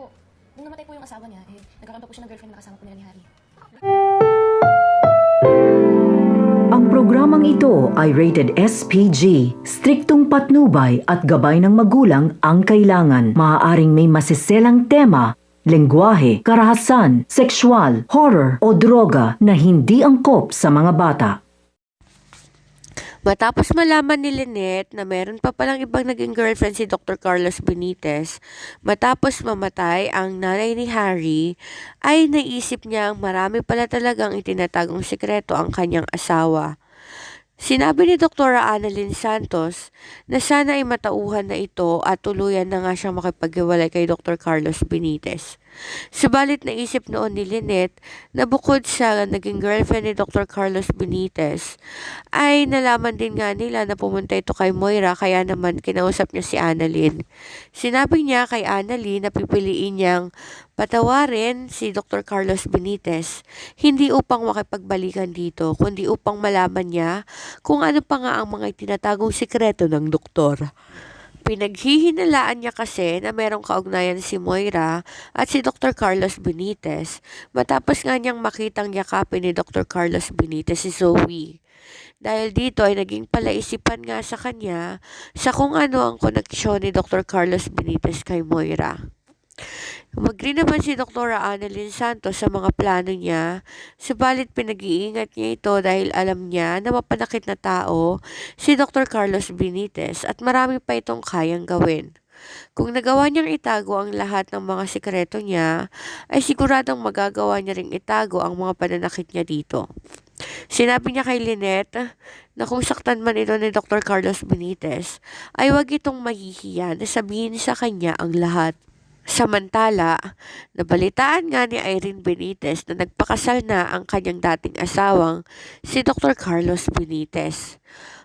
po, nung namatay po yung asawa niya, eh, nagkakaroon pa po siya ng girlfriend na kasama po nila ni Harry. Ang programang ito ay rated SPG. Striktong patnubay at gabay ng magulang ang kailangan. Maaaring may masiselang tema, lengguwahe, karahasan, sexual, horror o droga na hindi angkop sa mga bata. Matapos malaman ni Lynette na meron pa palang ibang naging girlfriend si Dr. Carlos Benitez, matapos mamatay ang nanay ni Harry, ay naisip niyang marami pala talagang itinatagong sikreto ang kanyang asawa. Sinabi ni Dr. Annalyn Santos na sana ay matauhan na ito at tuluyan na nga siyang makipaghiwalay kay Dr. Carlos Benitez. Subalit naisip noon ni Lynette na bukod sa naging girlfriend ni Dr. Carlos Benitez, ay nalaman din nga nila na pumunta ito kay Moira kaya naman kinausap niya si Annalyn. Sinabi niya kay Annalyn na pipiliin niyang patawarin si Dr. Carlos Benitez, hindi upang makipagbalikan dito, kundi upang malaman niya kung ano pa nga ang mga itinatagong sikreto ng doktor. Pinaghihinalaan niya kasi na merong kaugnayan si Moira at si Dr. Carlos Benitez matapos nga niyang makitang yakapin ni Dr. Carlos Benitez si Zoe. Dahil dito ay naging palaisipan nga sa kanya sa kung ano ang koneksyon ni Dr. Carlos Benitez kay Moira. Umagri naman si Dr. Annalyn Santos sa mga plano niya, subalit pinag-iingat niya ito dahil alam niya na mapanakit na tao si Dr. Carlos Benitez at marami pa itong kayang gawin. Kung nagawa niyang itago ang lahat ng mga sikreto niya, ay siguradong magagawa niya ring itago ang mga pananakit niya dito. Sinabi niya kay Lynette na kung saktan man ito ni Dr. Carlos Benitez, ay wag itong mahihiya na sabihin sa kanya ang lahat. Samantala, nabalitaan nga ni Irene Benitez na nagpakasal na ang kanyang dating asawang si Dr. Carlos Benitez.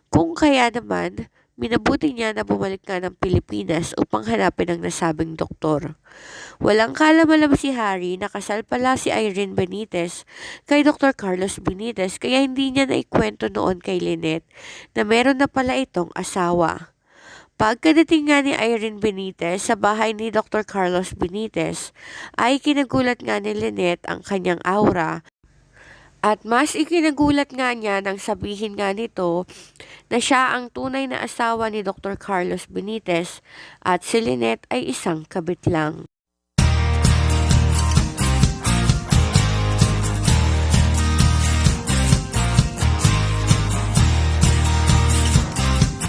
Kung kaya naman, minabuti niya na bumalik nga ng Pilipinas upang hanapin ang nasabing doktor. Walang kalaman si Harry na kasal pala si Irene Benitez kay Dr. Carlos Benitez kaya hindi niya naikwento noon kay Lynette na meron na pala itong asawa. Pagkadating nga ni Irene Benitez sa bahay ni Dr. Carlos Benitez, ay kinagulat nga ni Lynette ang kanyang aura at mas ikinagulat nga niya nang sabihin nga nito na siya ang tunay na asawa ni Dr. Carlos Benitez at si Lynette ay isang kabit lang.